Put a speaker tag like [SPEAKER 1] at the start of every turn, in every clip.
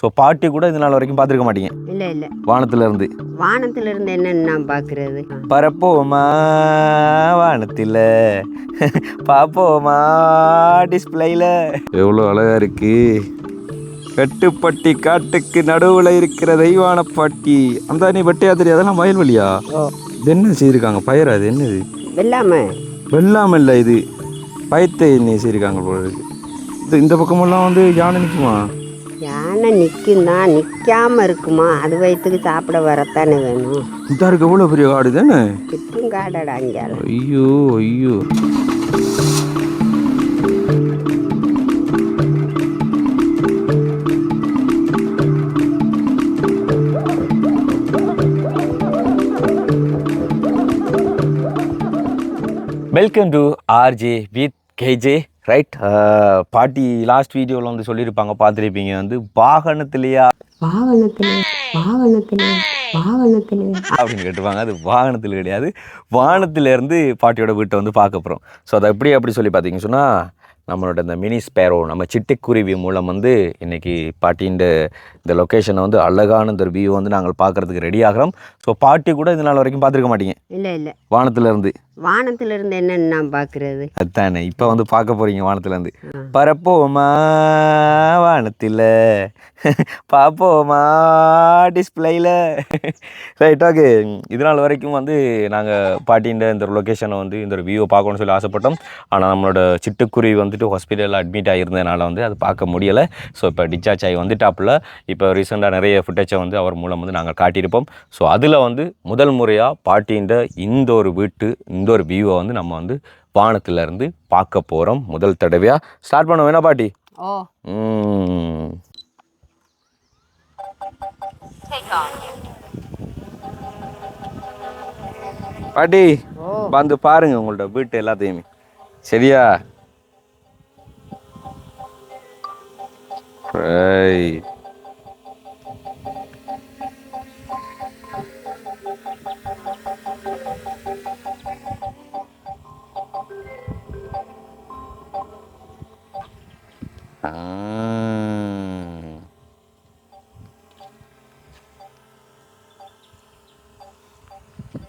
[SPEAKER 1] So பாட்டி கூட இது நாள் வரைக்கும் பார்த்துருக்க மாட்டீங்க?
[SPEAKER 2] இல்லை இல்லை.
[SPEAKER 1] வானத்துல இருந்து
[SPEAKER 2] வானத்துல இருந்து என்னன்னு நான்
[SPEAKER 1] பரப்போமா வானத்தில். பார்ப்போமா டிஸ்பிளேல எவ்வளோ அழகா இருக்கு. கட்டுப்பட்டி காட்டுக்கு நடுவில் இருக்கிற தெய்வான பாட்டி அந்த நீ வெட்டையா தெரியாது அதெல்லாம் வயல்வெளியா இது என்ன செய்திருக்காங்க? பயிரா அது என்னது?
[SPEAKER 2] வெள்ளாம.
[SPEAKER 1] வெள்ளாம இல்லை இது. பயத்தை என்ன செய்திருக்காங்க போல இருக்கு. இது இந்த பக்கமெல்லாம் வந்து யானை நிற்குமா
[SPEAKER 2] யானை நிற்கும் தான் நிற்காம இருக்குமா? அது வயிற்றுக்கு சாப்பிட வரத்தானே வேணும்.
[SPEAKER 1] இந்த இருக்கு எவ்வளோ பெரிய காடு தானே?
[SPEAKER 2] சுற்றும் காடடா அங்கேயால
[SPEAKER 1] ஐயோ ஐயோ. Welcome to RJ with KJ right பாட்டி லாஸ்ட் வீடியோவில் வந்து சொல்லியிருப்பாங்க பார்த்துருப்பீங்க. வந்து வாகனத்திலேயா?
[SPEAKER 2] வாகனத்துல வாகனத்துல வாகனத்துல.
[SPEAKER 1] அப்படின்னு கேட்டுப்பாங்க அது வாகனத்தில் கிடையாது. வானத்திலேருந்து பாட்டியோட வீட்டை வந்து பார்க்க போகிறோம் ஸோ அதை எப்படி அப்படி சொல்லி பார்த்தீங்க சொன்னால் நம்மளோட இந்த மினி ஸ்பேரோ நம்ம சிட்டுக்குருவி மூலம் வந்து இன்னைக்கு பாட்டியின் இந்த லொக்கேஷனை வந்து அழகான இந்த வியூ வந்து நாங்கள் பார்க்கறதுக்கு ரெடி ஆகிறோம். ஸோ பாட்டி கூட இது நாள் வரைக்கும் பார்த்துருக்க மாட்டீங்க.
[SPEAKER 2] இல்லை இல்லை.
[SPEAKER 1] வானத்திலேருந்து.
[SPEAKER 2] வானத்துல இருந்து என்னன்னு நான் பார்க்கறது?
[SPEAKER 1] அதுதானே இப்போ வந்து பார்க்க போகிறீங்க வானத்திலேருந்து. பரப்போமா வானத்தில்? பார்ப்போமா டிஸ்பிளேயில் ரைட் ஓகே இது நாள் வரைக்கும் வந்து நாங்கள் பாட்டியின் இந்த லொக்கேஷனை வந்து இந்த ஒரு வியூவை பார்க்கணும்னு சொல்லி ஆசைப்பட்டோம். ஆனால் நம்மளோட சிட்டுக்குருவி வந்துட்டு ஹாஸ்பிட்டலில் அட்மிட் ஆகியிருந்ததுனால வந்து அது பார்க்க முடியலை. ஸோ இப்போ டிஸ்சார்ஜ் ஆகி வந்துட்டாப்புல. இப்போ ரீசெண்டாக நிறைய ஃபுட்டேஜை வந்து அவர் மூலம் வந்து நாங்கள் காட்டியிருப்போம். ஸோ அதில் வந்து முதல் முறையாக பாட்டியின் இந்த ஒரு வீட்டு இந்த ஒரு வியூவை வந்து நம்ம வந்து வானத்துல இருந்து பார்க்க போகிறோம் முதல் தடவையாக ஸ்டார்ட் பண்ண வேணா பாட்டி. பாட்டி வந்து பாருங்க உங்களோட வீட்டு எல்லாத்தையுமே. சரியா? Right.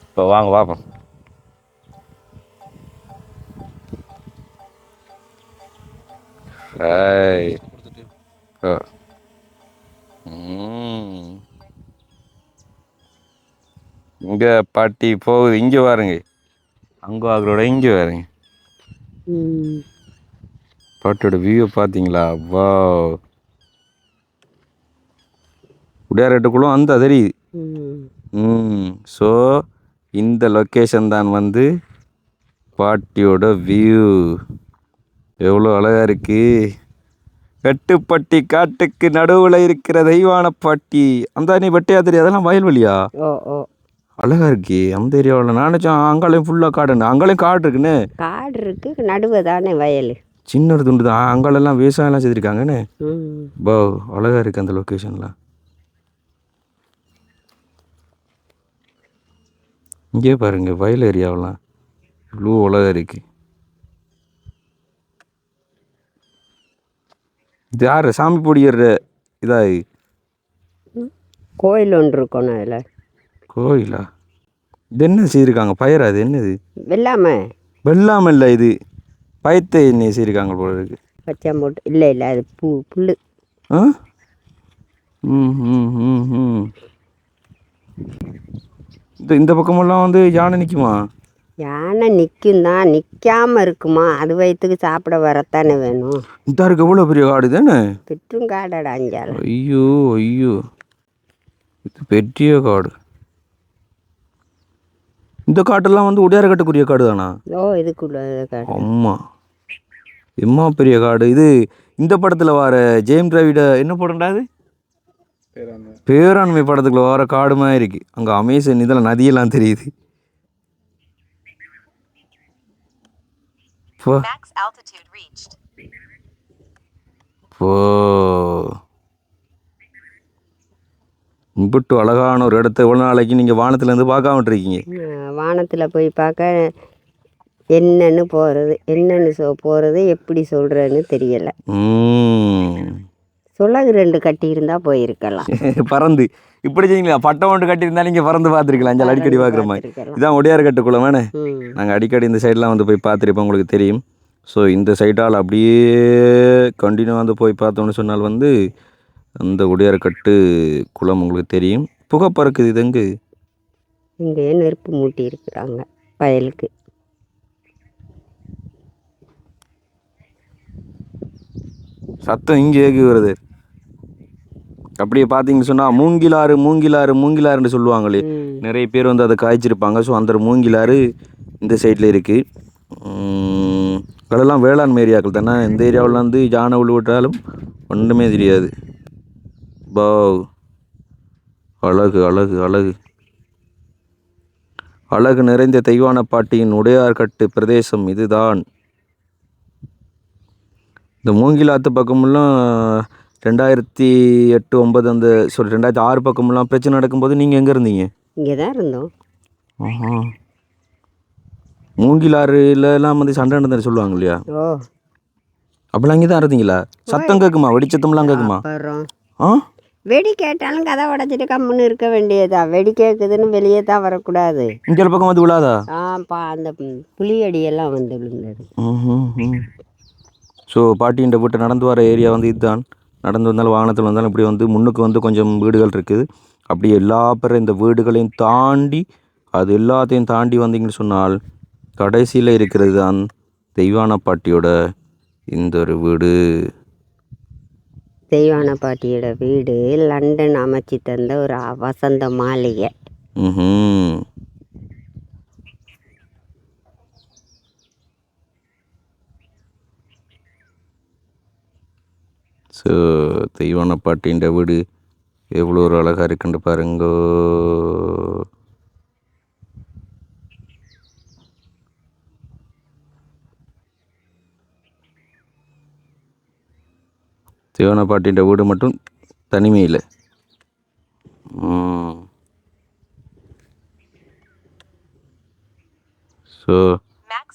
[SPEAKER 1] இப்போ வாங்க பார்ப்போம் Right. ஆ. இங்க பாட்டி போகுது. இங்க பாருங்க அங்க அவரோட இங்க பாருங்க
[SPEAKER 2] ம்.
[SPEAKER 1] பாட்டியோட வியூ பாத்தீங்களா? வா உடையாரட்டுக்குள்ளும் அந்த தெரியுது
[SPEAKER 2] ம்.
[SPEAKER 1] ஸோ இந்த லொக்கேஷன் தான் வந்து பாட்டியோட வியூ எவ்வளோ அழகா இருக்கு. கட்டுப்பட்டி காட்டுக்கு நடுவில் இருக்கிற தெய்வான பாட்டி. அந்த நீ வெட்டையா தெரியாது அதெல்லாம் வயல்வெளியா
[SPEAKER 2] ஓ ஓ.
[SPEAKER 1] அழகா இருக்கே. அந்த ஏரியாவில் நான் நினச்சேன் அங்காலையும் ஃபுல்லாக காடுன்னு அங்காலையும் காடு இருக்குன்னு.
[SPEAKER 2] காடு இருக்கு நடுவு தானே வயல்.
[SPEAKER 1] சின்ன ஒரு துண்டு தான். அங்காலெல்லாம் விவசாயம்லாம் செய்திருக்காங்கன்னு. போ அழகா இருக்கு அந்த லொக்கேஷன்லாம் இங்கே பாருங்க வயல் ஏரியாவெல்லாம். இவ்வளோ அழகா இருக்கு. இது யார்? சாமி பொடியிற இதா இது?
[SPEAKER 2] கோயில் ஒன்று இருக்கணும் அதில்.
[SPEAKER 1] கோயிலா? இது என்ன செய்திருக்காங்க? பயிரா அது என்னது?
[SPEAKER 2] வெள்ளாம.
[SPEAKER 1] வெள்ளாம இல்லை இது. பயத்தை என்ன செய்திருக்காங்க போல இருக்கு.
[SPEAKER 2] பச்சை போட்டு இல்லை இல்லை அது பூ புல்
[SPEAKER 1] ஆ? ம் ம் ம் ம். இந்த இந்த பக்கமெல்லாம் வந்து யானை நிற்குமா
[SPEAKER 2] யானை நிற்கும் தான் நிற்காம இருக்குமா? அது வயிற்றுக்கு சாப்பிட வரத்தானே வேணும்.
[SPEAKER 1] இந்த இருக்கு எவ்வளோ பெரிய காடு தானே?
[SPEAKER 2] சுற்றும் காடடா அங்கேயால
[SPEAKER 1] ஐயோ ஐயோ. இது பெரிய காடு. இந்த காட்டெல்லாம் வந்து உடையாரக்கட்டுக்குரிய காடு தானா
[SPEAKER 2] ஓ இதுக்குள்ள காடு.
[SPEAKER 1] அம்மா. எம்மா பெரிய காடு. இது இந்த படத்தில் வர ஜெயம் டிராவிட என்ன படம்டா இது? பேராண்மை. படத்துக்குள்ள வர காடு மாதிரி இருக்கு. அங்கே அமேசன் இதெல்லாம் நதியெல்லாம் தெரியுது. போ. இம்புட்டு அழகான ஒரு இடத்த எவ்வளோ நாளைக்கு நீங்கள் வானத்துலேருந்து பார்க்காம இருக்கீங்க
[SPEAKER 2] வானத்தில் போய் பார்க்க என்னன்னு போகிறது என்னன்னு சொ போகிறது எப்படி சொல்கிறேன்னு தெரியலை. சுலகு ரெண்டு கட்டி இருந்தா போயிருக்கலாம்.
[SPEAKER 1] பறந்து. இப்படி செய்யுங்களா பட்டம் ஒன்று கட்டியிருந்தா நீங்கள் பறந்து பார்த்துருக்கலாம். அஞ்சல் அடிக்கடி பார்க்குற மாதிரி. இதான் ஒடியார் கட்டு குளம் வேணே நாங்கள் அடிக்கடி இந்த சைட்லாம் வந்து போய் பார்த்துருப்போம். உங்களுக்கு தெரியும். ஸோ இந்த சைட்டால் அப்படியே கண்டினியூ வந்து போய் பார்த்தோம்னு சொன்னால் வந்து அந்த உடையார்கட்டு குளம் உங்களுக்கு தெரியும். புகை பறக்குது இது எங்கு?
[SPEAKER 2] இங்கே நெருப்பு மூட்டி இருக்கிறாங்க வயலுக்கு.
[SPEAKER 1] சத்தம் இங்கே ஏகி வருது. அப்படியே பார்த்தீங்கன்னு சொன்னால் மூங்கிலாறு மூங்கிலாறு மூங்கிலாறுன்னு சொல்லுவாங்களே. நிறைய பேர் வந்து அதை காய்ச்சிருப்பாங்க. ஸோ அந்த மூங்கிலாறு இந்த சைடில் இருக்குது அதெல்லாம் வேளாண் ஏரியாக்கள் தானே. இந்த ஏரியாவில் வந்து யானை உள்ள விட்டாலும் ஒன்றுமே தெரியாது. பாவ். அழகு அழகு அழகு. அழகு நிறைந்த தெய்வான பாட்டியின் உடையார்கட்டு பிரதேசம் இதுதான். இந்த மூங்கிலாத்து பக்கமெல்லாம் ரெண்டாயிரத்தி எட்டு ஒன்பது அந்த சாரி ரெண்டாயிரத்தி ஆறு பக்கமெல்லாம் பிரச்சனை நடக்கும்போது நீங்கள் எங்கே இருந்தீங்க?
[SPEAKER 2] இங்கே தான் இருந்தோம்.
[SPEAKER 1] ஆஹா. மூங்கிலாறுலலாம் வந்து சண்டை நடந்தது சொல்லுவாங்க இல்லையா?
[SPEAKER 2] ஓ.
[SPEAKER 1] அப்பெல்லாம் அங்கே தான் இருந்தீங்களா? சத்தம் கேட்குமா வெடிச்சத்தம்லாம் கேட்குமா ஆ?
[SPEAKER 2] வெடி கேட்டாலும் கதை உடச்சிட்டு கம்முன்னு இருக்க வேண்டியதா வெடி கேட்குதுன்னு வெளியே தான் வரக்கூடாது.
[SPEAKER 1] இங்கே பக்கம் வந்து விழாதா?
[SPEAKER 2] ஆ பா அந்த புளியடியெல்லாம் வந்து விழுந்தது.
[SPEAKER 1] ஸோ பாட்டின்ற வீட்டை நடந்து வர ஏரியா வந்து இதுதான். நடந்து வந்தாலும் வாகனத்தில் வந்தாலும் இப்படி வந்து முன்னுக்கு வந்து கொஞ்சம் வீடுகள் இருக்குது. அப்படி எல்லா பேரும் இந்த வீடுகளையும் தாண்டி அது எல்லாத்தையும் தாண்டி வந்தீங்கன்னு சொன்னால் கடைசியில் இருக்கிறது தான் தெய்வான பாட்டியோட இந்த ஒரு வீடு.
[SPEAKER 2] தெய்வான பாட்டியோட வீடு லண்டன் அமைச்சு தந்த ஒரு வசந்த மாளிகை.
[SPEAKER 1] ஸோ தெய்வான பாட்டின்ற வீடு எவ்வளோ ஒரு அழகாக இருக்குன்னு பாருங்கோ. தெய்வான பாட்டின்ற வீடு மட்டும் தனிமையில் ஸோ
[SPEAKER 3] Max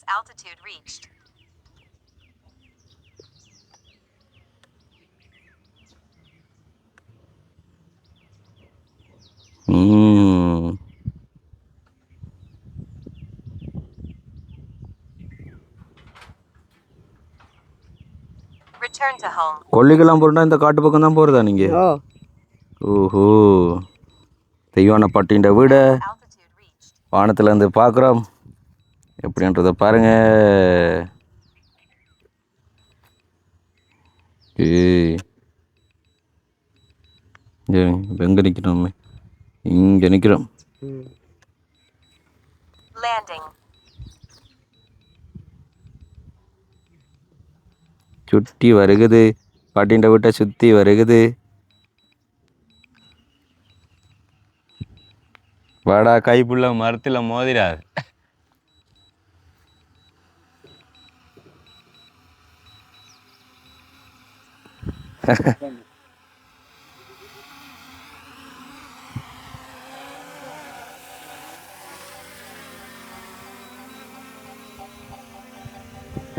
[SPEAKER 1] கொல்லிக்கெல்லாம் போகிறோம்னா இந்த காட்டு பக்கம் தான் போகிறதா நீங்கள்
[SPEAKER 2] ஓ
[SPEAKER 1] ஓஹோ. தெய்வான பாட்டின்ற வீடை
[SPEAKER 3] Altitude reached.
[SPEAKER 1] வானத்துல இருந்து பார்க்குறோம். எப்படின்றத பாருங்க. எங்க நிற்கிறோம் இங்கே நிற்கிறோம்
[SPEAKER 2] ம்.
[SPEAKER 3] Landing.
[SPEAKER 1] சுற்றி வருகுது. பாட்டின்ற வீட்டை சுற்றி வருகுது. வாடா கைப்புள்ள மரத்தில் மோதிராது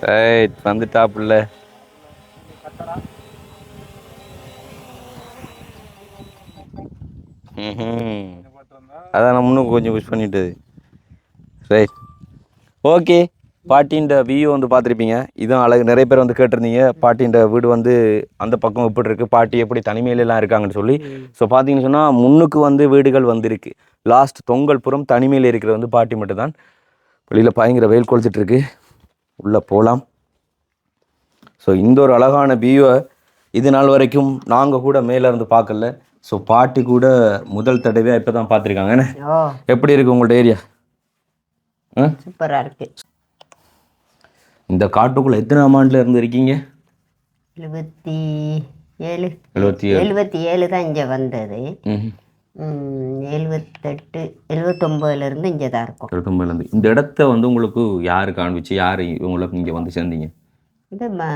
[SPEAKER 1] ரைட் வந்துட்டாப்புல அதான் நான் இன்னும் கொஞ்சம் புஷ் பண்ணிட்டது ரைட் ஓகே. பாட்டின்ற வியூ வந்து பார்த்துருப்பீங்க. இதுவும் அழகு. நிறைய பேர் வந்து கேட்டிருந்தீங்க. பாட்டின்ற வீடு வந்து அந்த பக்கம் எப்படி இருக்குது பாட்டி எப்படி தனிமையிலலாம் இருக்காங்கன்னு சொல்லி. ஸோ பார்த்தீங்கன்னு சொன்னால் முன்னுக்கு வந்து வீடுகள் வந்திருக்கு. லாஸ்ட் தொங்கல் புறம் தனிமையில் இருக்கிற வந்து பாட்டி மட்டும்தான். வெளியில் பயங்கர வெயில் கொளுத்துட்ருக்கு உள்ளே போகலாம் ஸோ இந்த ஒரு அழகான வியூவை இது நாள் வரைக்கும் நாங்கள் கூட மேலே இருந்து பார்க்கல. ஸோ பாட்டி கூட முதல் தடவையாக இப்போ தான் பார்த்துருக்காங்க. என்ன? எப்படி இருக்கு உங்கள்ட்ட ஏரியா
[SPEAKER 2] சூப்பராக இருக்கு.
[SPEAKER 1] இந்த காட்டுக்குள்ளே எத்தனை ஆமாண்டில் இருந்து இருக்கீங்க?
[SPEAKER 2] எழுபத்தி ஏழு.
[SPEAKER 1] எழுபத்தி ஏழு.
[SPEAKER 2] எழுபத்தி ஏழு தான் இங்கே வந்தது. எழுபத்தெட்டு எழுபத்தொம்போதுலேருந்து இங்கே தான் இருக்கும்.
[SPEAKER 1] எழுபத்தொம்பதுலேருந்து இந்த இடத்த வந்து உங்களுக்கு யார் காண்பிச்சு? யார் உங்களுக்கு இங்கே வந்து சேர்ந்தீங்க?
[SPEAKER 2] இது ம-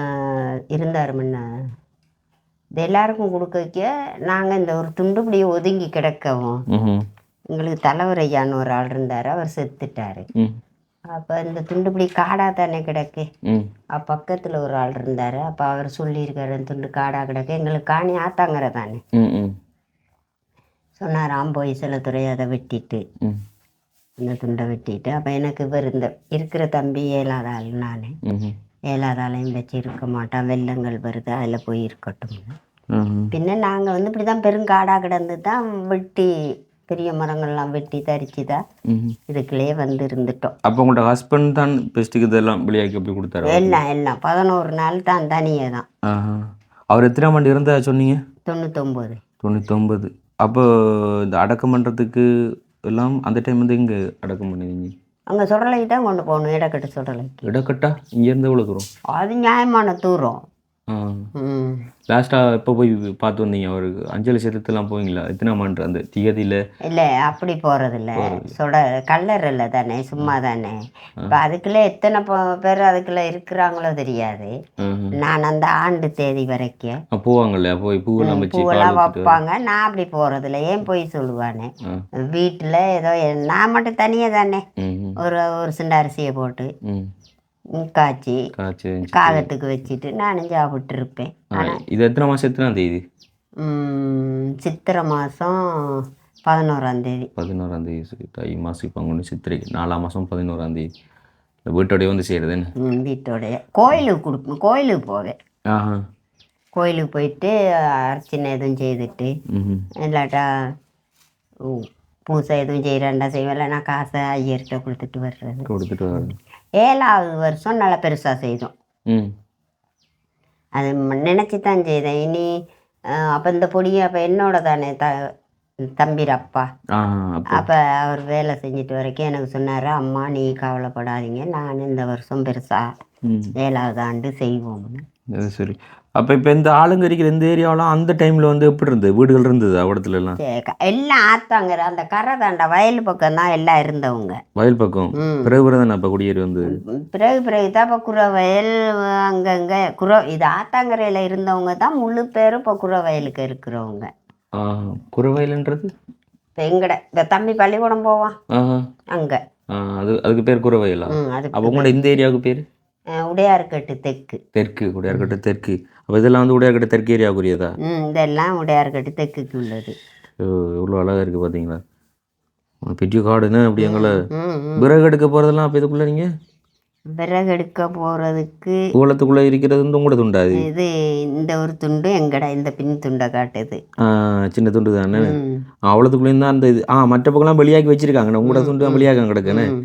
[SPEAKER 2] இருந்தார் முன்ன இது எல்லாருக்கும் கொடுக்க நாங்கள் இந்த ஒரு துண்டு இப்படி ஒதுங்கி கிடக்கவும் எங்களுக்கு தலைவர் ஐயான்னு ஒரு ஆள் இருந்தார் அவர் செத்துட்டார். அப்போ இந்த துண்டு இப்படி காடாக தானே கிடக்கு? பக்கத்தில் ஒரு ஆள் இருந்தார் அப்போ அவர் சொல்லியிருக்காரு "இந்த துண்டு காடாக கிடக்கு எங்களுக்கு காணி ஆத்தாங்கிற தானே. சொன்னாராம் போய் செல்லத்துறை அதை வெட்டிட்டு. இந்த துண்டை வெட்டிட்டு அப்போ எனக்கு இவர் இந்த இருக்கிற தம்பி ஏழாத ஆள் நான்.
[SPEAKER 1] ம்
[SPEAKER 2] ஏழாத ஆளையும் வச்சு இருக்க மாட்டான் வெள்ளங்கள் வருது அதில் போய் இருக்கட்டும். பின்ன நாங்கள் வந்து இப்படி தான் பெருங்காடாக கிடந்து தான் வெட்டி பெரிய மரங்கள்லாம் வெட்டி தரிச்சு தான் இதுக்குள்ளேயே வந்து இருந்துட்டோம்.
[SPEAKER 1] அப்போ உங்களோட ஹஸ்பண்ட் தான் பெஸ்ட்டுக்கு இதெல்லாம் வெளியாக்கி எப்படி கொடுத்தாரு?
[SPEAKER 2] எல்லாம் எல்லாம். பதினோரு நாள் தான் தனியே தான்.
[SPEAKER 1] அவர் எத்தனை ஆண்டு இருந்தா சொன்னீங்க?
[SPEAKER 2] தொண்ணூத்தொம்பது.
[SPEAKER 1] தொண்ணூத்தொம்பது. அப்போ இந்த அடக்கம் பண்ணுறதுக்கு எல்லாம் அந்த டைம் வந்து எங்கே அடக்கம் பண்ணுவீங்க?
[SPEAKER 2] அங்கே சுடலைக்கு தான் கொண்டு போகணும் இடக்கட்டு சுடலைக்கு
[SPEAKER 1] இடக்கட்டா? இங்கேருந்து எவ்வளோ தூரம்?
[SPEAKER 2] அது நியாயமான தூரம்.
[SPEAKER 1] ஆ. லாஸ்ட்டாக எப்போ போய் பார்த்து வந்தீங்க? அவருக்கு அஞ்சலி செலுத்தலாம் போவீங்களா? எத்தனை ஆண்டு அந்த திகதியில்?
[SPEAKER 2] இல்லை அப்படி போகிறதில்ல சுட கல்லர் இல்லை தானே சும்மா தானே. இப்போ அதுக்குள்ளே எத்தனை பேர் அதுக்குள்ளே இருக்கிறாங்களோ தெரியாது. நான் அந்த ஆண்டு தேதி வரைக்கும்.
[SPEAKER 1] போவாங்கல்ல போய் பூவெல்லாம்
[SPEAKER 2] பூவெல்லாம். வைப்பாங்க. நான் அப்படி போகிறதில்ல ஏன் போய் சொல்லுவானே. வீட்டில் ஏதோ நான் மட்டும் தனியாக தானே. ஒரு ஒரு சின்ன அரிசியை போட்டு. காய்ச்சி
[SPEAKER 1] காய்ச்சி
[SPEAKER 2] காகத்துக்கு வச்சுட்டு நானும் சாப்பிட்டு இருப்பேன்
[SPEAKER 1] இது எத்தனை மாதம் தேதி?
[SPEAKER 2] சித்திரை மாதம் பதினோராம் தேதி.
[SPEAKER 1] பதினோராம் தேதி சரி, தை மாசி பங்குனி சித்திரை நாலாம் மாதம் பதினோராம் தேதி. வீட்டோடய வந்து செய்கிறது என்ன?
[SPEAKER 2] வீட்டோடைய. கோயிலுக்கு கொடுப்போம் கோயிலுக்கு போவேன்.
[SPEAKER 1] ஆஹா.
[SPEAKER 2] கோயிலுக்கு போயிட்டு அர்ச்சனை எதுவும் செய்துட்டு இல்லாட்டா பூசை எதுவும் செய்கிறேன்டா செய்வேன் இல்லைன்னா காசை ஐயர்கிட்ட கொடுத்துட்டு வர்றது.
[SPEAKER 1] கொடுத்துட்டு வர
[SPEAKER 2] ஏழாவது வருஷம் நல்லா பெருசாக செய்தோம். அது நினச்சி தான் செய்தேன். இனி அப்போ இந்த பொடியை அப்போ என்னோட தானே த தம்பிர அப்பா.
[SPEAKER 1] அப்போ
[SPEAKER 2] அவர் வேலை செஞ்சுட்டு வரைக்கும் எனக்கு சொன்னார் அம்மா நீ கவலைப்படாதீங்க. நான் இந்த வருஷம் பெருசாக ஏழாவது ஆண்டு செய்வோம்னு.
[SPEAKER 1] சரி. அப்போ இப்போ இந்த ஆளுங்க இருக்கிற இந்த ஏரியாவெலாம் அந்த டைமில் வந்து எப்படி இருந்தது? வீடுகள் இருந்தது அவ்வளத்துல எல்லாம்
[SPEAKER 2] ஆத்தாங்கிற அந்த கரை தாண்டா வயல் பக்கம் தான் எல்லாம் இருந்தவங்க.
[SPEAKER 1] வயல் பக்கம்? பிறகு பிறகு தானே அப்போ குடியேறி வந்து?
[SPEAKER 2] பிறகு பிறகு தான் இப்போ குறை வயல் அங்கங்கே குறை இது ஆத்தாங்கரையில் இருந்தவங்க தான் முழு பேரும் இப்போ குறை வயலுக்கு இருக்கிறவங்க.
[SPEAKER 1] குறவயல்ன்றது
[SPEAKER 2] இப்போ எங்கட இந்த தம்பி பள்ளிக்கூடம் போவான். அங்கே.
[SPEAKER 1] அது அதுக்கு பேர் குறவயலா அப்போ உங்களோட இந்த ஏரியாவுக்கு பேர்?
[SPEAKER 2] உடையார்கட்டு தெற்கு.
[SPEAKER 1] தெற்கு உடையார்கட்டு தெற்கு. அப்போ இதெல்லாம் வந்து உடையார்கட்டு தெற்கு ஏரியாவுக்குரியதா
[SPEAKER 2] ம் இதெல்லாம் உடையார்கட்டு தெற்குக்கு உள்ளது
[SPEAKER 1] இவ்வளோ அழகாக இருக்குது பார்த்தீங்களா பெரிய காடுன்னு அப்படி எங்களை விறகு எடுக்க போகிறதெல்லாம் அப்போ இதுக்குள்ளே நீங்கள்
[SPEAKER 2] விறகு எடுக்க போகிறதுக்கு
[SPEAKER 1] ஊழத்துக்குள்ளே இருக்கிறது வந்து உங்களோட துண்டாது
[SPEAKER 2] இது இந்த ஒரு துண்டு எங்கட இந்த பின் துண்டை காட்டுது.
[SPEAKER 1] சின்ன துண்டு தானே? அவ்வளோத்துக்குள்ளேயும் தான் அந்த இது. ஆ மற்ற பக்கம்லாம் வெளியாக்கி வச்சிருக்காங்க உங்களோட துண்டு தான் வெளியாக்க கிடக்குன்னு
[SPEAKER 2] ம்.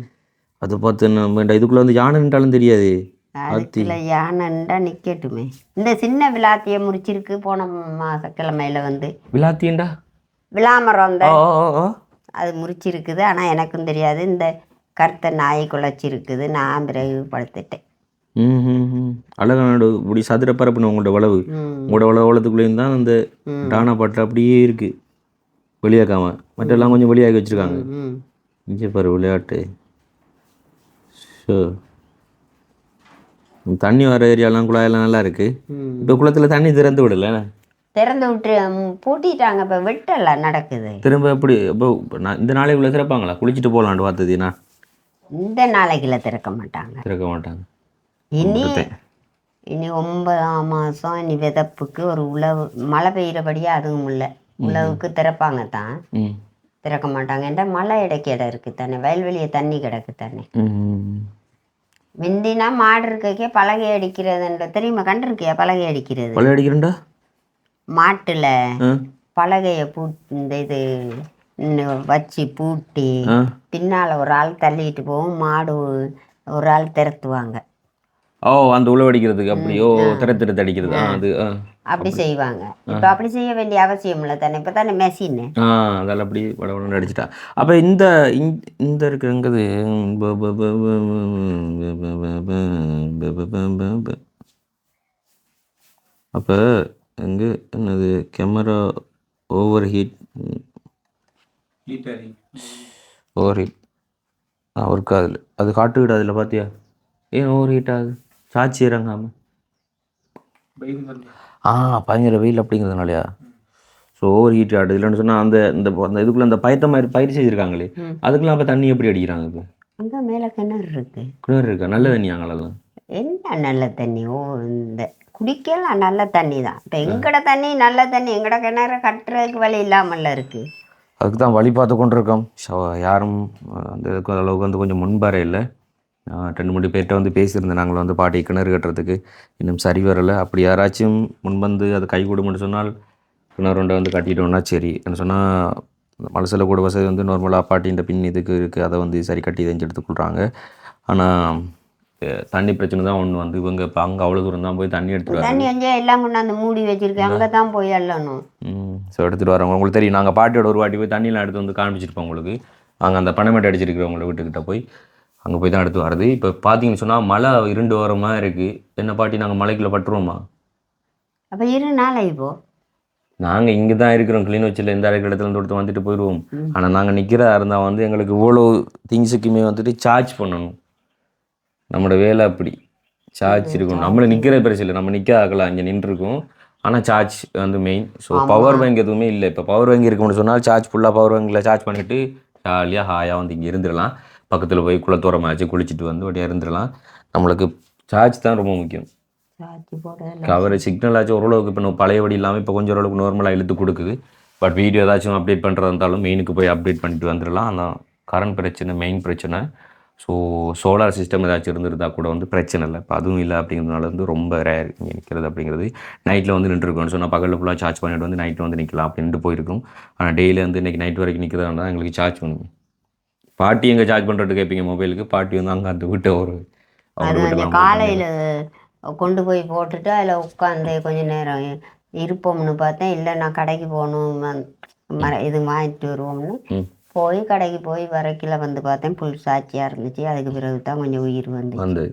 [SPEAKER 1] அது பார்த்து நம்ம இதுக்குள்ளே வந்து யானை நின்றாலும் தெரியாது.
[SPEAKER 2] அதுக்குள்ள யானைண்டா நிக்கட்டுமே. இந்த சின்ன விளாத்திய முடிச்சிருக்கு போன மாச கிழமையில வந்து.
[SPEAKER 1] விளாத்தியண்டா?
[SPEAKER 2] விளாமரம் அந்த அது முறிச்சிருக்குது. ஆனால் எனக்கும் தெரியாது. இந்த கருத்தை நாய் குலைச்சிருக்குது நான் பிறகு படுத்துட்டேன்
[SPEAKER 1] ம் ம் ம். அழகான இப்படி சதுர பரப்புன உங்களோட வளவு. உங்களோட வளவு வளத்துக்குள்ளேயும் தான் அந்த. டானா பாட்டு அப்படியே இருக்கு. வெளியாக்காம. மற்றெல்லாம் கொஞ்சம் வெளியாக்கி வச்சிருக்காங்க. இங்கே பாரு விளையாட்டு. ஷோ. தண்ணி வர ஏரியாலாம் குழாயெல்லாம் நல்லா இருக்கு இப்போ குளத்துல தண்ணி திறந்து விடல
[SPEAKER 2] திறந்து விட்டு பூட்டிட்டாங்க. இப்போ வெட்டல நடக்குது.
[SPEAKER 1] திரும்ப எப்படி இப்போ நான் இந்த நாளைக்கு உள்ள திறப்பாங்களா? குளிச்சுட்டு போகலான்ட்டு பார்த்தது நான்
[SPEAKER 2] இந்த நாளைக்குள்ள திறக்க மாட்டாங்க.
[SPEAKER 1] திறக்க மாட்டாங்க.
[SPEAKER 2] இனி. இனி ஒன்பதாம் மாதம் இனி விதப்புக்கு ஒரு உழவு மழை பெய்கிறபடியே அதுவும் இல்லை. உழவுக்கு திறப்பாங்க தான். திறக்க மாட்டாங்க. என்ற மலை இடைக்கு இடம் இருக்கு தானே? வயல்வெளியே தண்ணி கிடக்கு தானே? முந்தினா மாடு இருக்கே பலகை அடிக்கிறதுன்ற தெரியுமா? கண்டிருக்கியா? பலகை அடிக்கிறது.
[SPEAKER 1] பழைய அடிக்கிறேன்டா.
[SPEAKER 2] மாட்டுல பலகையை பூ இந்த இது வச்சு பூட்டி பின்னால ஒரு ஆள் தள்ளிட்டு போகும் மாடு ஒரு ஆள் திரத்துவாங்க.
[SPEAKER 1] ஓ அந்த உழவு அடிக்கிறதுக்கு அப்படி ஓ திறத்திட்டு அடிக்கிறது. அது
[SPEAKER 2] அப்படி செய்வாங்க இப்போ அப்படி செய்ய வேண்டிய அவசியம் இல்லை தானே இப்போ தானே மெஷின்
[SPEAKER 1] ஆ அதில் அப்படி வட வடன்னு அடிச்சிட்டா அப்போ இந்த இந்த- இந்த இருக்கிறங்கிறது அப்போ எங்கே என்னது camera over heat over heat ஆ ஒர்க் ஆகுது அது காட்டுக்கிட்டு அதில் பார்த்தியா ஏன் ஓவர் ஹீட் ஆகுது சாட்சி இறங்காமல் ஆ பயங்கர வெயில் அப்படிங்கிறதுனாலயா? ஸோ ஓவர் ஹீட் ஆகுது இல்லைன்னு சொன்னால் அந்த இந்த அந்த இதுக்குள்ளே அந்த பயத்த மாதிரி பயிர் செஞ்சுருக்காங்களே அதுக்கெல்லாம் அப்போ தண்ணி எப்படி அடிக்கிறாங்க இப்போ?
[SPEAKER 2] அங்கே மேலே கிணறு இருக்கு.
[SPEAKER 1] கிணறு இருக்கா? நல்ல தண்ணி அங்கெல்லாம்?
[SPEAKER 2] என்ன நல்ல தண்ணி? ஓ இந்த குடிக்கலாம் நல்ல தண்ணி தான். இப்போ எங்கட தண்ணி நல்ல தண்ணி எங்கட கிணறு கட்டுறதுக்கு வழி இல்லாமல்ல இருக்கு.
[SPEAKER 1] அதுக்கு தான் வழி பார்த்து கொண்டு இருக்கோம் ஸோ யாரும் அந்த அளவுக்கு வந்து கொஞ்சம் முன்பார இல்லை ரெண்டு மூணு பேர்கிட்ட வந்து பேசியிருந்தேன். நாங்கள் வந்து பாட்டி கிணறு கட்டுறதுக்கு. இன்னும் சரி வரலை. அப்படி யாராச்சும் முன்வந்து அது கை கொடுமென்னு சொன்னால் கிணறு ஒன்றை வந்து கட்டிட்டோம்னா சரி. என்ன சொன்னால் மனசில் கூட வசதி வந்து நார்மலாக பாட்டின்ற பின் இதுக்கு இருக்குது அதை வந்து சரி கட்டி செஞ்சு எடுத்துக்கொள்கிறாங்க ஆனால் தண்ணி பிரச்சனை தான் ஒன்று வந்து இவங்க இப்போ அங்கே அவ்வளோ தூரம் தான் போய் தண்ணி எடுத்துட்டு வராங்க.
[SPEAKER 2] தண்ணி வந்து எல்லாம் கொண்டாந்து மூடி வச்சிருக்கேன் அங்கே தான் போய் எல்லணும்
[SPEAKER 1] ஸோ எடுத்துகிட்டு வரவங்க உங்களுக்கு தெரியும். நாங்கள் பாட்டியோட ஒரு வாட்டி போய் தண்ணியெலாம் எடுத்து வந்து காமிச்சிருப்போம் உங்களுக்கு. அங்கே அந்த பனைமேட்டை அடிச்சிருக்கிறவங்கள வீட்டுக்கிட்ட போய். அங்கே போய் தான் எடுத்து வரது இப்போ பார்த்தீங்கன்னு சொன்னால் மழை இருண்டு வர மாதிரி இருக்குது என்ன பாட்டி நாங்கள் மலைக்குள்ளே பட்டுருவோமா?
[SPEAKER 2] அப்போ இரு நாளை இப்போ
[SPEAKER 1] நாங்கள் இங்கே தான் இருக்கிறோம். கிளீன் வச்சில் எந்த இருக்கிற இடத்துல இருந்து ஒருத்தர் வந்துட்டு போயிடுவோம் ஆனால் நாங்கள் நிற்கிறதா இருந்தால் வந்து எங்களுக்கு இவ்வளோ திங்ஸுக்குமே வந்துட்டு சார்ஜ் பண்ணணும். நம்மளோட வேலை அப்படி. சார்ஜ் இருக்கணும். நம்மள நிற்கிற பிரச்சனை இல்லை. நம்ம நிற்க ஆகலாம். இங்கே நின்றுருக்கோம். ஆனால் சார்ஜ் வந்து மெயின் ஸோ பவர் பேங்க் எதுவுமே இல்லை. இப்போ பவர் பேங்க் இருக்கும்னு சொன்னால் சார்ஜ் ஃபுல்லாக பவர் பேங்கில் சார்ஜ் பண்ணிவிட்டு ஜாலியாக ஹாயாக வந்து இங்கே இருந்துடலாம். பக்கத்தில் போய் குளத்தோரமாச்சு குளிச்சுட்டு வந்து அப்படியே இருந்துடலாம். நம்மளுக்கு சார்ஜ் தான் ரொம்ப முக்கியம். கவர் சிக்னல் ஆச்சும் ஓரளவுக்கு இப்போ நம்ம பழையபடி இல்லாமல் இப்போ கொஞ்சம் ஓரளவுக்கு நார்மலாக இழுத்து கொடுக்குது. பட் வீடியோ ஏதாச்சும் அப்டேட் பண்ணுறதா இருந்தாலும் மெயினுக்கு போய் அப்டேட் பண்ணிட்டு வந்துடலாம். ஆனால் கரண்ட் பிரச்சனை மெயின் பிரச்சனை. ஸோ சோலார் சிஸ்டம் ஏதாச்சும் இருந்திருந்தா கூட வந்து பிரச்சனை இல்லை. இப்போ அதுவும் இல்லை அப்படிங்கிறதுனால வந்து ரொம்ப ரேர் இங்கே நிற்கிறது அப்படிங்கிறது. நைட்டில் வந்து நின்றுருக்கோம்னு சொன்னால் பகலில் ஃபுல்லாக சார்ஜ் பண்ணிட்டு வந்து நைட்டில் வந்து நிற்கலாம் அப்படின்ட்டு போயிருக்கும். ஆனால் டெய்லி வந்து இன்றைக்கி நைட் வரைக்கும் நிற்கிறதா இருந்தால் எங்களுக்கு சார்ஜ் பண்ணுங்க பாட்டி எங்கே சார்ஜ் பண்ணுறது கேட்பீங்க மொபைலுக்கு பாட்டி வந்து அங்கே அந்த வீட்டை ஒரு
[SPEAKER 2] காலையில் கொண்டு போய் போட்டுட்டு அதில் உட்காந்து கொஞ்ச நேரம் இருப்போம்னு பார்த்தேன். இல்லை நான் கடைக்கு போகணும் இது வாங்கிட்டு வருவோம்னு. போய் கடைக்கு போய் வரைக்கில் வந்து பார்த்தேன். புல் சாட்சியாக இருந்துச்சு. அதுக்கு பிறகு தான் கொஞ்சம் உயிர் வந்து
[SPEAKER 1] வந்து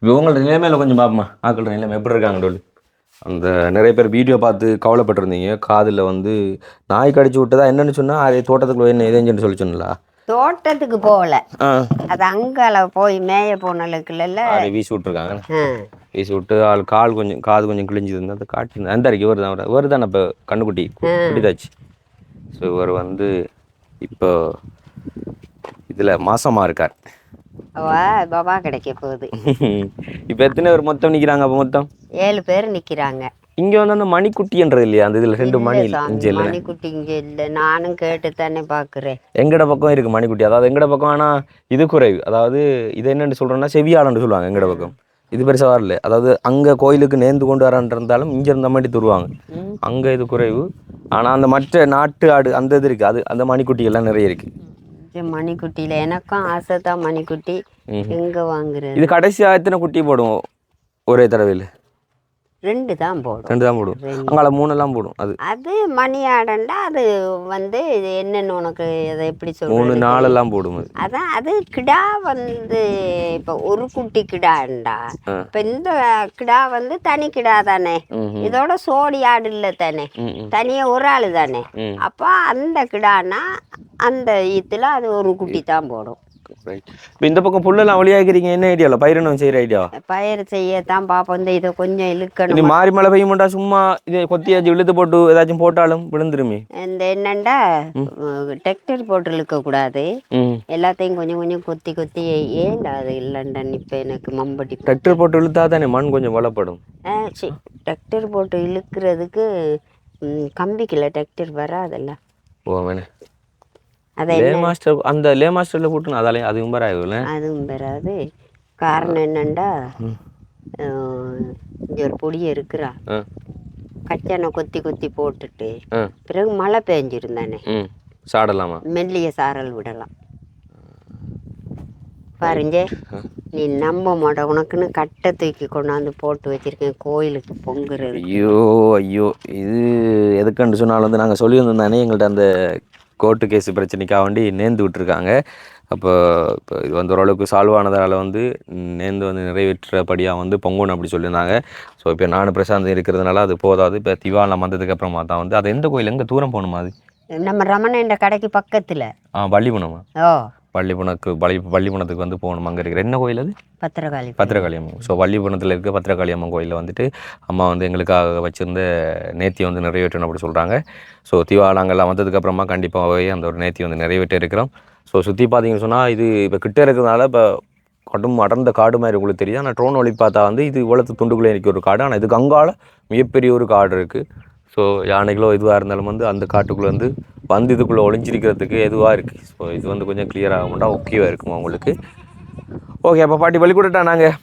[SPEAKER 1] இப்போ உங்களோட நிலைமையில கொஞ்சம் பாப்பமா ஆக்களோட நிலைமை எப்படி இருக்காங்க டோல்? அந்த நிறைய பேர் வீடியோ பார்த்து கவலைப்பட்டிருந்தீங்க. காதில் வந்து நாய் கடிச்சு விட்டதா என்னன்னு சொன்னால் அதே தோட்டத்துக்குள்ள என்ன எதுன்னு சொல்லி சொன்னலா
[SPEAKER 2] தோட்டத்துக்கு போகல. அது அங்கால போய் மேய போனலுக்குள்ள
[SPEAKER 1] அதை வீசி விட்ருக்காங்க வீசி விட்டு ஆள் கால் கொஞ்சம் காது கொஞ்சம் கிழிஞ்சு இருந்தால் அதை காட்டி அந்த அறிக்கை இவர் தான் இவர் தானே இப்போ கண்ணுக்குட்டி குட்டிதாச்சு. ஸோ இவர் வந்து இப்போ இதில் மாசமாக இருக்கார்.
[SPEAKER 2] பாபா கிடைக்க போகுது.
[SPEAKER 1] இப்போ எத்தனை பேர் மொத்தம் நிற்கிறாங்க அப்போ மொத்தம்?
[SPEAKER 2] ஏழு பேர் நிற்கிறாங்க
[SPEAKER 1] இங்கே வந்து அந்த மணிக்குட்டின்றது இல்லையா? அந்த இதில் ரெண்டு மணி இஞ்சி இல்லை
[SPEAKER 2] மணிக்குட்டி இங்கே இல்லை. நானும் கேட்டு தானே பார்க்குறேன்
[SPEAKER 1] எங்கட பக்கம் இருக்கு மணிக்குட்டி. அதாவது எங்கட பக்கம் ஆனால் இது குறைவு. அதாவது இது என்னன்னு சொல்றோம்னா செவியாளன்னு சொல்லுவாங்க எங்கட பக்கம். இது பெருசாக வரல. அதாவது அங்கே கோயிலுக்கு நேர்ந்து கொண்டு வரான் இருந்தாலும் இங்கே இருந்த மாதிரி தருவாங்க. அங்கே இது குறைவு. ஆனால் அந்த மற்ற நாட்டு ஆடு அந்த இது இருக்குது அது அந்த மணிக்குட்டிகள்லாம் நிறைய இருக்குது
[SPEAKER 2] இது மணிக்குட்டியில் எனக்கும் ஆசை தான் மணிக்குட்டி. எங்கே வாங்குறது?
[SPEAKER 1] இது கடைசியாக எத்தனை குட்டி போடும் ஒரே தடவையில்.
[SPEAKER 2] ரெண்டு தான் போடும்.
[SPEAKER 1] ரெண்டு. தான் போடும் அங்கால மூணெல்லாம் போடும் அது.
[SPEAKER 2] அது மணி ஆடண்டா அது வந்து இது என்னன்னு உனக்கு அதை எப்படி
[SPEAKER 1] மூணு
[SPEAKER 2] சொல்றது
[SPEAKER 1] நாளெல்லாம் போடும் அது.
[SPEAKER 2] அதான் அது கிடா வந்து இப்போ ஒரு குட்டி கிடாண்டா. இப்போ இந்த கிடா வந்து தனி கிடா தானே. இதோட சோடி ஆடு இல்லை தானே.
[SPEAKER 1] ம் ம்.
[SPEAKER 2] தனியா ஒரு ஆள் தானே. அப்போ அந்த கிடானா அந்த ஈத்துல அது ஒரு குட்டி தான் போடும்.
[SPEAKER 1] ரைட் இப்போ இந்த பக்கம் புல்லெல்லாம் வழியாக்கிறீங்க என்ன ஐடியாவில் பயிரினம் செய்கிற ஐடியா
[SPEAKER 2] பயிர் செய்யத்தான் பார்ப்போம் இந்த இதை கொஞ்சம் இழுக்கணும்.
[SPEAKER 1] மாறி மழை பெய்யுமாட்டா சும்மா இதை கொத்தியாச்சு இழுத்து போட்டு ஏதாச்சும் போட்டாலும் விழுந்துருமே.
[SPEAKER 2] இந்த என்னண்டா? டெக்டர் போட்டு இழுக்க கூடாது எல்லாத்தையும் கொஞ்சம் கொஞ்சம் கொத்தி கொத்தி ஏன் அது இல்லைண்டா? இப்போ எனக்கு மம்பட்டி
[SPEAKER 1] டெக்டர் போட்டு இழுத்தா தானே மண் கொஞ்சம் வளப்படும்.
[SPEAKER 2] டெக்டர் போட்டு இழுக்கிறதுக்கு ம், கம்பிக்குள்ள டெக்டர் வராதுல்ல.
[SPEAKER 1] ஓ வேணே லே மாஸ்டர் அந்த லே மாஸ்டரில் கூட்டணும் அதாலே அது உம்பர் ஆகும்ல?
[SPEAKER 2] அதுவும் வராது காரணம் என்னண்டா? இங்கே ஒரு பொடி இருக்கிறா. கச்சனை கொத்தி கொத்தி போட்டுட்டு பிறகு மழை பெஞ்சிருந்தானே.
[SPEAKER 1] சாடலாமா?
[SPEAKER 2] மெல்லிய சாரல் விடலாம். பாருங்க. நீ நம்ப மாட்ட உனக்குன்னு கட்டை தூக்கி கொண்டாந்து போட்டு வச்சிருக்கேன் கோயிலுக்கு பொங்குறது
[SPEAKER 1] ஐயோ ஐயோ. இது எதுக்குன்னு சொன்னாலும் வந்து நாங்கள் சொல்லியிருந்தோம் தானே எங்கள்கிட்ட அந்த கோர்ட்டு கேஸ் பிரச்சனைக்காக வேண்டி நேர்ந்து விட்டுருக்காங்க. அப்போ இப்போ இது வந்து ஓரளவுக்கு சால்வ் ஆனதால் வந்து நேர்ந்து வந்து நிறைவேற்றபடியாக வந்து பொங்கணும் அப்படி சொல்லியிருந்தாங்க. ஸோ இப்போ நானும் பிரசாந்த் இருக்கிறதுனால அது போதாது. இப்போ திவாலம் வந்ததுக்கு அப்புறமா தான் வந்து அது எந்த கோயில் எங்கே தூரம் போகணுமா அது?
[SPEAKER 2] நம்ம ரமணன்ற கடைக்கு பக்கத்துல.
[SPEAKER 1] ஆ பள்ளிப்புணமா
[SPEAKER 2] ஓ.
[SPEAKER 1] பள்ளிப்புணக்கு பள்ளி பள்ளிப்புணத்துக்கு வந்து போகணும். அங்கே இருக்கிற என்ன கோயில் அது?
[SPEAKER 2] பத்திரகாளி.
[SPEAKER 1] பத்திரகாளி அம்மன் ஸோ வள்ளிபுரத்தில் இருக்க பத்திரகாளி அம்மன் கோயிலில் வந்துட்டு அம்மா வந்து எங்களுக்காக வச்சிருந்த நேர்த்தியை வந்து நிறைவேற்றணும் அப்படி சொல்கிறாங்க ஸோ திவாலாங்கெல்லாம் வந்ததுக்கப்புறமா கண்டிப்பாகவே அந்த ஒரு நேர்த்தி வந்து நிறைவேற்ற இருக்கிறோம். ஸோ சுற்றி பார்த்தீங்கன்னு சொன்னால் இது இப்போ கிட்ட இருக்கிறதுனால இப்போ கடும் அடர்ந்த காடு மாதிரி உங்களுக்கு தெரியும் ஆனால் ட்ரோன் ஒளி பார்த்தா வந்து இது இவ்வளவு துண்டுக்குள்ளே இருக்க ஒரு காடு. ஆனால் இதுக்கு அங்கால மிகப்பெரிய ஒரு காடு இருக்குது ஸோ யானைகளோ எதுவாக இருந்தாலும் வந்து அந்த காட்டுக்குள்ளே வந்து வந்து இதுக்குள்ளே ஒளிஞ்சிருக்கிறதுக்கு எதுவாக இருக்குது ஸோ இது வந்து கொஞ்சம் clear ஆக மாட்டா ஓகேவாக இருக்குமா உங்களுக்கு? ஓகே அப்போ பாட்டி வழி கொடுட்டா நாங்கள்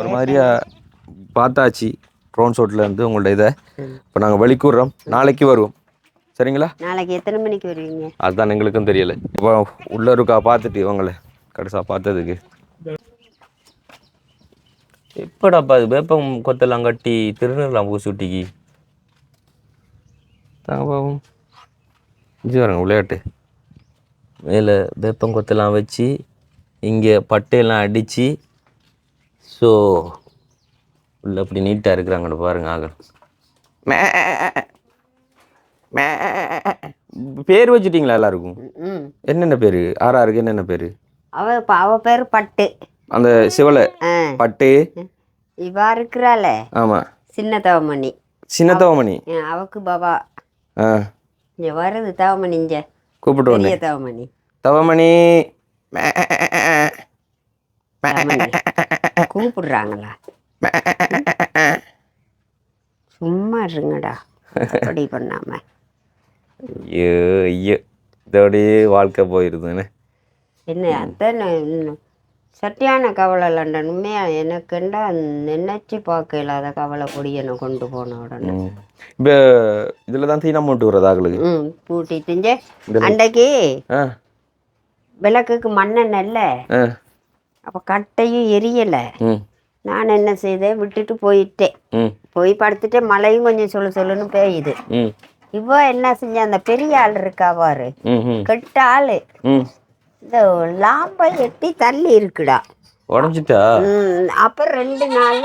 [SPEAKER 1] ஒரு மாதிரியா பார்த்தாச்சு ட்ரோன் ஷோட்டில் இருந்து உங்கள்ட்ட இதை. இப்போ நாங்கள் வழி கூடுறோம் நாளைக்கு வருவோம். சரிங்களா?
[SPEAKER 2] நாளைக்கு எத்தனை மணிக்கு வருவீங்க?
[SPEAKER 1] அதுதான் எங்களுக்கும் தெரியல. இப்போ உள்ள இருக்கா பார்த்துட்டு இவங்களை கடைசா பார்த்ததுக்கு. எப்படாப்பா அது வேப்பம் கொத்தெல்லாம் கட்டி திருநெல்லாம் பூசூட்டிக்கு தாங்க பாவம் இது வரங்க விளையாட்டு மேலே வேப்பம் கொத்தெல்லாம் வச்சு இங்கே பட்டையெல்லாம் அடித்து ஸோ உள்ள அப்படி நீட்டாக இருக்கிறாங்கன்னு பாருங்க ஆக பேர் வச்சுட்டிங்களா எல்லாருக்கும்
[SPEAKER 2] ம்
[SPEAKER 1] என்னென்ன பேர் ஆறாருக்கு என்னென்ன பேர்
[SPEAKER 2] அவ அவ பேர் பட்டு
[SPEAKER 1] அந்த சிவலை பட்டு
[SPEAKER 2] இவா இருக்கிறாள
[SPEAKER 1] ஆமாம்
[SPEAKER 2] சின்ன தவமணி
[SPEAKER 1] சின்னத்தவமணி
[SPEAKER 2] ஆ, அவக்கு பாபா
[SPEAKER 1] ஆ
[SPEAKER 2] இங்க வருது தவமணி இங்க.
[SPEAKER 1] கூப்பிட்டு வந்தேன்.
[SPEAKER 2] தவமணி.
[SPEAKER 1] தவமணி.
[SPEAKER 2] கூப்பிடுறாங்களா? சும்மா இருங்கடா. அப்படி பண்ணாம.
[SPEAKER 1] ஐயோ ஐயோ. இதோடயே வாழ்க்கை போயிருதுன்னு.
[SPEAKER 2] என்ன அத்தனை இன்னும் சட்டியான கவலை லண்டன். உண்மையா எனக்குண்டா நினைச்சு பார்க்க இல்லாத கவலை பொடியனை கொண்டு போன உடனே.
[SPEAKER 1] இப்போ இதில் தான் தீனா மூட்டு வர்றது ஆகளுக்கு
[SPEAKER 2] ம் பூட்டிட்டு அன்றைக்கு
[SPEAKER 1] ஆ.
[SPEAKER 2] விளக்குக்கு மண்ணெண்ணெய் இல்லை. அப்போ கட்டையும் எரியலை. நான் என்ன செய்தேன்? விட்டுட்டு போயிட்டேன். போய் படுத்துட்டு மழையும் கொஞ்சம் சொல்லு சொல்லுன்னு பெய்யுது இவ என்ன செஞ்ச அந்த பெரிய ஆள் இருக்கா பாரு.
[SPEAKER 1] ம் ம்.
[SPEAKER 2] கெட்ட ஆளு. இந்த லாம்பை எட்டி தள்ளி இருக்குடா.
[SPEAKER 1] உடஞ்சிட்டா?
[SPEAKER 2] அப்புறம் ரெண்டு நாள்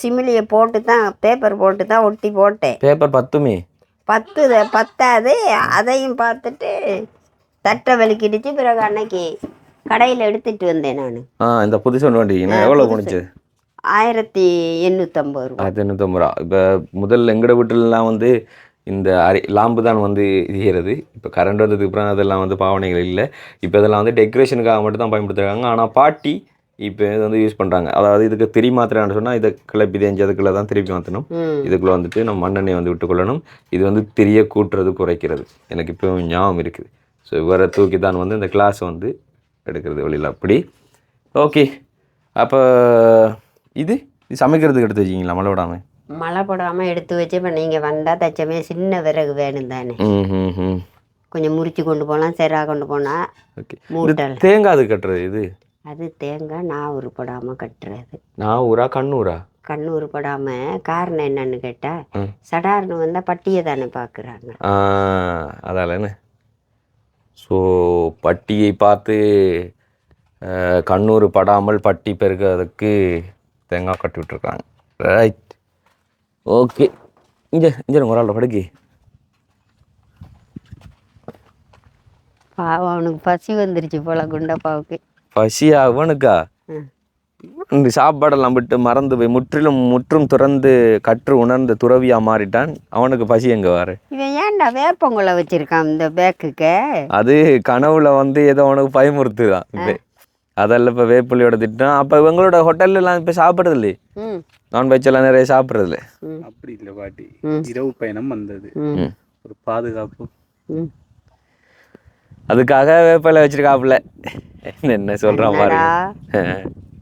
[SPEAKER 2] சிமிலியை போட்டு தான் பேப்பர் போட்டு தான் ஒட்டி போட்டேன்.
[SPEAKER 1] பேப்பர் பத்துமே?
[SPEAKER 2] பத்து பத்தாது அதையும் பார்த்துட்டு தட்டை வலிக்கிடுச்சு. பிறகு அன்னைக்கு கடையில் எடுத்துட்டு வந்தேன் நான்.
[SPEAKER 1] ஆ இந்த புதுசு ஒன்று வண்டிங்க எவ்வளோ போணுச்சு?
[SPEAKER 2] ஆயிரத்தி எண்ணூற்றம்பது ரூபா.
[SPEAKER 1] ஆயிரத்தி எண்ணூற்றம்பது ரூபா. இப்போ முதல்ல எங்கட வீட்டிலலாம் வந்து இந்த அரி லாம்பு தான் வந்து இதுகிறது இப்போ கரண்ட் வந்ததுக்கு அப்புறம் அதெல்லாம் வந்து பாவனைகள் இல்லை. இப்போ இதெல்லாம் வந்து டெக்கரேஷனுக்காக மட்டும் தான் பயன்படுத்துகிறாங்க ஆனால் பாட்டி இப்போ இது வந்து யூஸ் பண்ணுறாங்க அதாவது இதுக்கு திரி மாத்திரான்னு சொன்னால் இதை கிளப்பி தேஞ்சு அதுக்குள்ளே தான் திருப்பி மாற்றணும் இதுக்குள்ளே வந்துட்டு நம்ம மண்ணெண்ணெய் வந்து விட்டுக்கொள்ளணும் இது வந்து திரிய கூட்டுறது குறைக்கிறது. எனக்கு இப்போ ஞாபகம் இருக்குது. ஸோ இவரை தூக்கி தான் வந்து இந்த கிளாஸ் வந்து எடுக்கிறது வெளியில் அப்படி. ஓகே அப்போ இது இது சமைக்கிறதுக்கு எடுத்து வச்சிங்களா மழை விடாமல்
[SPEAKER 2] மழை போடாமல் எடுத்து வச்சு இப்போ நீங்கள் வந்தால் தச்சமே சின்ன விறகு வேணும் தானே. கொஞ்சம் முறிச்சு கொண்டு போகலாம் செரா கொண்டு போனால் மூட்டல்.
[SPEAKER 1] தேங்காய் அது கட்டுறது இது?
[SPEAKER 2] அது தேங்காய் நான் உருப்படாமல் கட்டுறது.
[SPEAKER 1] நான் ஊரா கண்ணூரா?
[SPEAKER 2] கண் உருப்படாமல் காரணம் என்னன்னு கேட்டால். சடார்னு வந்தால் பட்டியை தானே பார்க்குறாங்க
[SPEAKER 1] அதால ஸோ பட்டியை பார்த்து அஹ், கண்ணூர் படாமல் பட்டி பெருக்கிறதுக்கு தேங்காய் கட்டி விட்டுருக்காங்க. ரைட் ஓகே இங்கே இங்கே ஒரு ஆள் படுக்கி.
[SPEAKER 2] பாவம் அவனுக்கு பசி வந்துருச்சு போல குண்டப்பாவுக்கு
[SPEAKER 1] பசியா அவனுக்கா. இந்த சாப்பாடெல்லாம் விட்டு மறந்து போய் முற்றிலும் முற்றும் துறந்து கற்று உணர்ந்த துறவியா மாறிட்டான். அவனுக்கு பசி எங்க வர?
[SPEAKER 2] இவன் ஏன்டா வேப்பங்குலை வச்சிருக்கான் இந்த பேக்குக்கு?
[SPEAKER 1] அது கனவுல வந்து ஏதோ உனக்கு பயமுறுத்துதான் அதெல்லாம் இப்போ வேப்பிள்ளையோட திட்டம். அப்போ இவங்களோட ஹோட்டல்லாம் இப்போ சாப்பிட்றது இல்லையே? நான்வெஜ் எல்லாம் நிறைய சாப்பிட்றது இல்லை
[SPEAKER 2] ம்.
[SPEAKER 4] அப்படி இல்லை பாட்டி. இரவு பயணம் வந்தது. ஒரு பாதுகாப்பு.
[SPEAKER 1] அதுக்காக வேப்பிலை வச்சிருக்காப்புல. என்ன சொல்றான்? பாருங்க.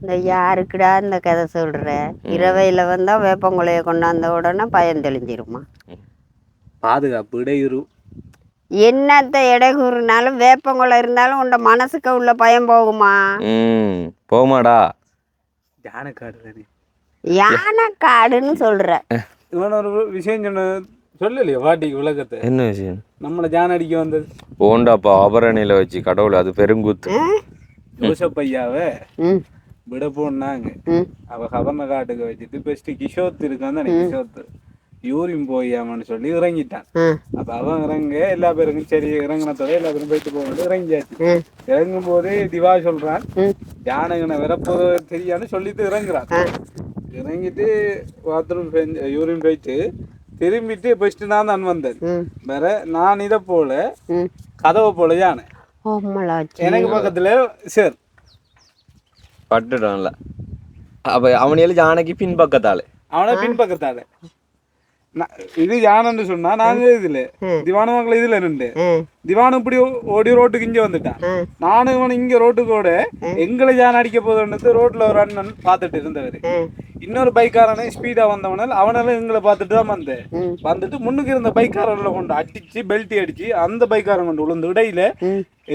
[SPEAKER 2] இந்த யாருக்குடா இந்த கதை சொல்ற? இரவையில வந்தா வேப்பங்குலைய கொண்டாந்த உடனே பயம் தெளிஞ்சிருமா?
[SPEAKER 4] பாதுகாப்பு இடையூறு.
[SPEAKER 2] என்னத்த இடைகூறுனாலும் வேப்பங்குலை இருந்தாலும் உண்ட மனசுக்கு உள்ள பயம் போகுமா?
[SPEAKER 1] ம். போமாடா.
[SPEAKER 4] யானைக்காடு தானே
[SPEAKER 2] யானை காடுன்னு சொல்ற.
[SPEAKER 4] இவன் ஒரு விஷயம் சொன்ன சொல்லலையா பாட்டி உலகத்தை.
[SPEAKER 1] என்ன விஷயம்?
[SPEAKER 4] நம்மளை ஜான் அடிக்க வந்தது.
[SPEAKER 1] ஓண்டாப்பா ஆபரணியில வச்சு கடவுள் அது பெருங்குத்து.
[SPEAKER 4] யோசப் ஐயாவை
[SPEAKER 2] ம்.
[SPEAKER 4] விட போனாங்க. அவ கவர்ன காட்டுக்கு வச்சுட்டு பெஸ்ட் கிஷோத் இருக்கான் தானே கிஷோத் யூரின் போயாமன்னு சொல்லி இறங்கிட்டான். அப்ப அவன் இறங்க எல்லா பேருக்கும் சரி இறங்கினத்தோட எல்லா பேரும் போயிட்டு போக இறங்கியாச்சு. இறங்கும் போது திவா சொல்றான்
[SPEAKER 2] ம்.
[SPEAKER 4] யானைகனை வரப்போது தெரியான்னு சொல்லிட்டு இறங்குறான். இறங்கிட்டு பாத்ரூம் யூரின் போயிட்டு திரும்பிட்டு ஃபர்ஸ்ட் நான் தான் வந்தேன். வேற நான் இதை போல
[SPEAKER 2] ம்.
[SPEAKER 4] கதவை போல யானை. எனக்கு பக்கத்துல சார்.
[SPEAKER 1] பட்டுட்டோம்ல அப்ப அவனையில ஜானகி பின் பக்கத்தால.
[SPEAKER 4] அவனை பின் பக்கத்தால. இது யானன்னு சொன்னா நாங்க இதுல திவான மக்களை இதுல நின்று
[SPEAKER 2] ம்.
[SPEAKER 4] திவான் இப்படி ஓடி ரோட்டுக்கு இங்க வந்துட்டான். நானும் இவன் இங்க ரோட்டுக்கு ஓட எங்களை யான் அடிக்க போதுன்றது ரோட்ல ஒரு அண்ணன் பார்த்துட்டு இருந்தவர் இன்னொரு பைக்காரனை ஸ்பீடா வந்தவனால் அவனால எங்களை பார்த்துட்டு தான் வந்தேன். வந்துட்டு முன்னுக்கு இருந்த பைக்காரன்ல கொண்டு அடிச்சு பெல்ட்டி அடிச்சு அந்த பைக்காரன் கொண்டு விழுந்து இடையில.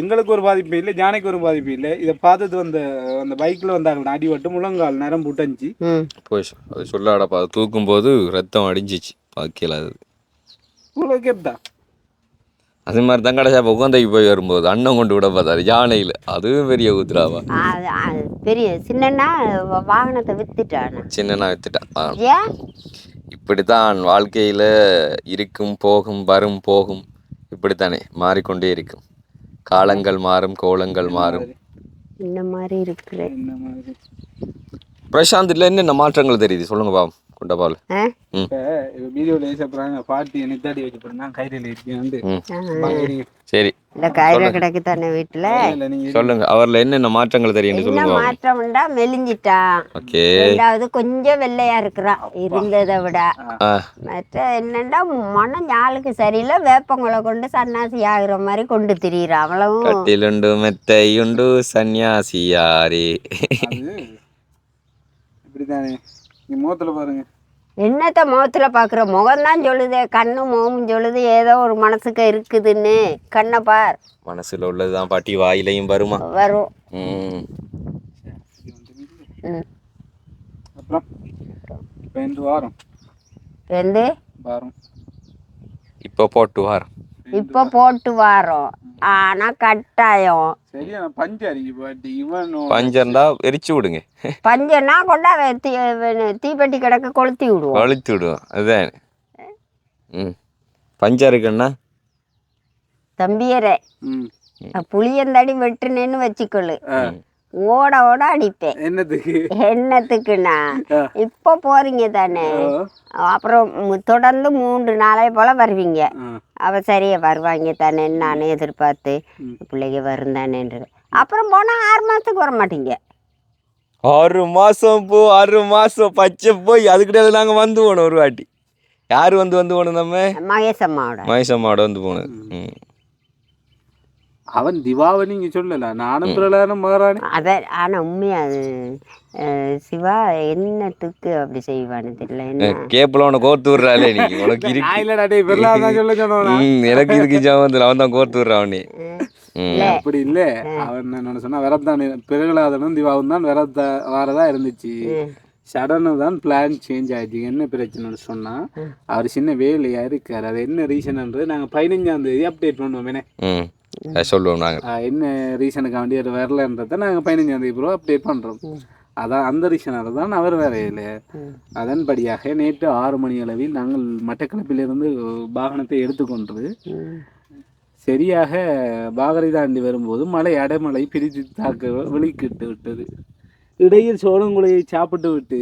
[SPEAKER 4] எங்களுக்கு ஒரு பாதிப்பு இல்லை ஜானைக்கு ஒரு பாதிப்பு இல்லை. இதை பார்த்துட்டு வந்த அந்த பைக்ல வந்தாங்க. அடிபட்டு முழங்கால் நேரம் புட்டஞ்சி
[SPEAKER 1] போய் அது சொல்லாடப்பா. அது தூக்கும் போது ரத்தம் அடிஞ்சிச்சு. பாக்கியல அது.
[SPEAKER 4] இவ்வளோ கேப்டா
[SPEAKER 1] அது மாதிரி தான் கடைசா உகந்தைக்கு போய் வரும்போது அண்ணன் கொண்டு விட பார்த்தாரு. யானையில். அதுவும் பெரிய
[SPEAKER 2] அது பெரிய சின்னன்னா வ- வாகனத்தை வித்துட்டானு?
[SPEAKER 1] சின்னனா வித்துட்டான் இப்படித்தான் வாழ்க்கையில் இருக்கும் போகும் வரும் போகும். இப்படித்தானே மாறிக்கொண்டே இருக்கும். காலங்கள் மாறும் கோலங்கள் மாறும்.
[SPEAKER 2] இந்த மாதிரி இருக்கிற
[SPEAKER 4] என்ன மாதிரி.
[SPEAKER 1] பிரசாந்தில் என்னென்ன மாற்றங்கள் தெரியுது? சொல்லுங்க பாவம்
[SPEAKER 4] பாட்டி நித்தாடி வச்சு இருக்கேன் வந்து பாக்குறீங்க
[SPEAKER 1] சரி.
[SPEAKER 2] இந்த கயிறு கிடக்கு தானே வீட்டுல?
[SPEAKER 4] இல்லை
[SPEAKER 1] சொல்லுங்க. அவரில் என்னென்ன மாற்றங்கள் தெரியும் சொல்லுங்க
[SPEAKER 2] மாற்றம்டா மெலிஞ்சிட்டான்
[SPEAKER 1] ஓகே.
[SPEAKER 2] ரெண்டாவது கொஞ்சம் வெள்ளையா இருக்கிறான் இருந்ததை விட. மற்ற என்னண்டா மனம் ஞாளுக்கு சரியில்லை. வேப்பங்குளை கொண்டு சன்னாசி ஆகுற மாதிரி கொண்டு திரியிறான் அவ்வளவும்.
[SPEAKER 1] கட்டிலுண்டு மெத்தையுண்டு சன்னியாசியாரே.
[SPEAKER 4] இப்படிதானே நீ முகத்தில் பாருங்க.
[SPEAKER 2] என்னத்த முகத்துல பாக்குற? முகம்தான் சொல்லுதே கண்ணு முகமும் சொல்லுது ஏதோ ஒரு மனசுக்கு இருக்குதுன்னு. கண்ணை பார்.
[SPEAKER 1] மனசுல உள்ளதுதான் பாட்டி வாயிலையும் வருமா?
[SPEAKER 2] வாரம்.
[SPEAKER 4] இப்போ
[SPEAKER 1] போட்டு வாரம்.
[SPEAKER 2] இப்போ போட்டு வாரோம். ஆனா கட்டாயம்.
[SPEAKER 4] சரியா நான் பஞ்சு அடிக்கு பாட்டி இவன்
[SPEAKER 1] பஞ்சர்ந்தா எரிச்சு விடுங்க.
[SPEAKER 2] பஞ்சன்னா கொண்டா வே- தீ வே- தீப்பெட்டி கிடக்க கொளுத்தி விடுவோம்.
[SPEAKER 1] வலித்து விடுவோம். அதுதான். ம். பஞ்சா இருக்குன்னா
[SPEAKER 2] தம்பியரே
[SPEAKER 4] ம்.
[SPEAKER 2] புளியந்தடி வெட்டுனேன்னு வச்சுக்கொள்ளு. ஓட ஓட அடிப்பேன்.
[SPEAKER 4] என்னத்துக்கு?
[SPEAKER 2] என்னத்துக்குண்ணா. இப்போ போறீங்க தானே. அப்புறம் தொடர்ந்து மூன்று நாளை போல வருவீங்க.
[SPEAKER 4] ஆ.
[SPEAKER 2] அவ சரியா வருவாங்க தானே நான் எதிர்பார்த்து பிள்ளைங்க வரும் தானேன்றது அப்புறம் போனா ஆறு மாசத்துக்கு வர மாட்டீங்க.
[SPEAKER 1] ஆறு மாசம் போ ஆறு மாசம் பச்சை போய் அதுக்கிட்ட நாங்க வந்து போனோம் ஒரு வாட்டி. யார் வந்து வந்து போனோம் நம்ம?
[SPEAKER 2] மகேஷ் அம்மாவோட.
[SPEAKER 1] மகேசம்மாவோட வந்து போனது. ம்.
[SPEAKER 4] அவன் திவாவை நீங்க சொல்லல நானும் பிரலானும் மகாராணி
[SPEAKER 2] அத ஆனா உண்மையா சிவா என்னத்துக்கு அப்படி செய்வான்னு தெரியல என்ன
[SPEAKER 1] கேப்பில் உனக்கு கோர்த்து விடுறாளே நீ உனக்கு இருக்கு
[SPEAKER 4] நான் இல்லடா டேய் பிரலாதான் தான் சொல்ல சொன்னவனா
[SPEAKER 1] ம் எனக்கு இதுக்கு ஜாமத்தில் அவன் தான் கோர்த்து விடுறான் அவனே ம்
[SPEAKER 4] அப்படி இல்ல அவன் என்ன சொன்னா விரத்தான் பிறகுலாதனும் திவாவும் தான் விரத்த வாரதா இருந்துச்சு சடனு தான் பிளான் சேஞ்ச் ஆயிடுச்சு என்ன பிரச்சனைன்னு சொன்னா அவர் சின்ன வேலையா இருக்காரு அது என்ன ரீசன்ன்றது நாங்க பதினஞ்சாம் தேதி அப்டேட் பண்ணுவோம் என்ன
[SPEAKER 1] சொல்லுவோம் நாங்கள்
[SPEAKER 4] என்ன ரீசனுக்கு வேண்டி அவர் வரலன்றதை நாங்கள் பதினஞ்சாம் தேதி ப்ரோ அப்டேட் பண்ணுறோம் அதான் அந்த ரீசனால தான் அவர் வரையில. அதன்படியாக நேற்று ஆறு மணி அளவில் நாங்கள் மட்டக்களப்பிலிருந்து வாகனத்தை எடுத்துக்கொண்டு சரியாக பாகரை தாண்டி வரும்போது மழை அடைமழை பிரித்து தாக்க வெளிக்கிட்டு விட்டது. இடையில் சோளங்குலையை சாப்பிட்டு விட்டு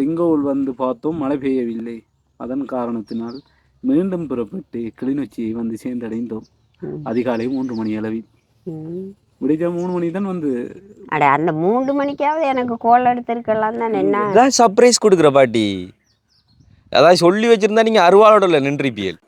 [SPEAKER 4] ரிங்கோல் வந்து பார்த்தோம் மழை பெய்யவில்லை. அதன் காரணத்தினால் மீண்டும் புறப்பட்டு கிளிநொச்சியை வந்து சேர்ந்தடைந்தோம். அதிகாலை மூன்று மணி அளவில்.
[SPEAKER 2] ம்.
[SPEAKER 4] விடிஞ்ச மூணு மணி தான் வந்து.
[SPEAKER 2] அட அந்த மூன்று மணிக்காவது எனக்கு கோல் எடுத்திருக்கலாம் தான் என்ன?
[SPEAKER 1] அதான் சர்ப்ரைஸ் கொடுக்குற பாட்டி. அதான் சொல்லி வச்சிருந்தா நீங்க அருவாளோட நின்றுப்பியல்